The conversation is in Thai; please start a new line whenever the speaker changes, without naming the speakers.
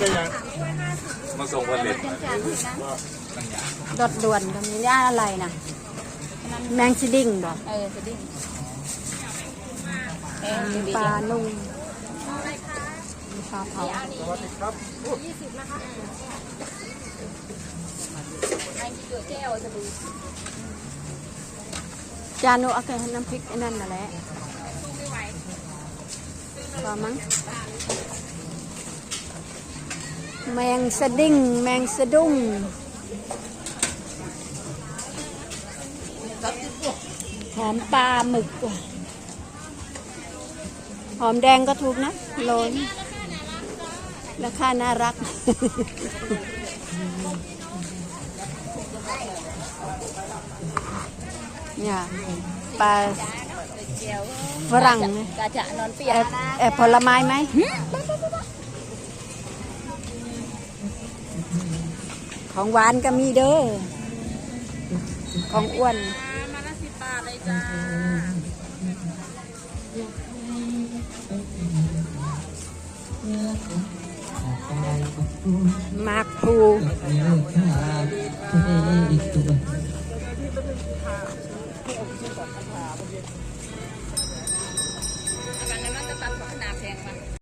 ได้ยัง
มาส่งผลิต
ดดด่วนก็มีย่าอะไรนะแมงสดิ้งบอก
เออสดิ้งเออ
มี
ดี
ปลานุ่งมีปลาเผา
สวัสดีครับ
ไอ้ที่เกิดแก้วจะดู
จานุเอาแค่น้ำพริกไอ้นั่นน่ะแหละพอมั้ง แมงสดิ้ง แมงสะดุ้งหอมปลาหมึก หอมแดงก็ถูกนะโลนราคาน่ารัก เนี่ยปลา
เจียว
ฝรั่งไง
กาจะนอนเปีย
แอบบแอบผลไม้ไหม ของหวานก็มีเด้อ ของอ้วน
มาละสิบบาทเลยจ้า
มากพลู
กันนั้นจะตัดขนาดแพงมา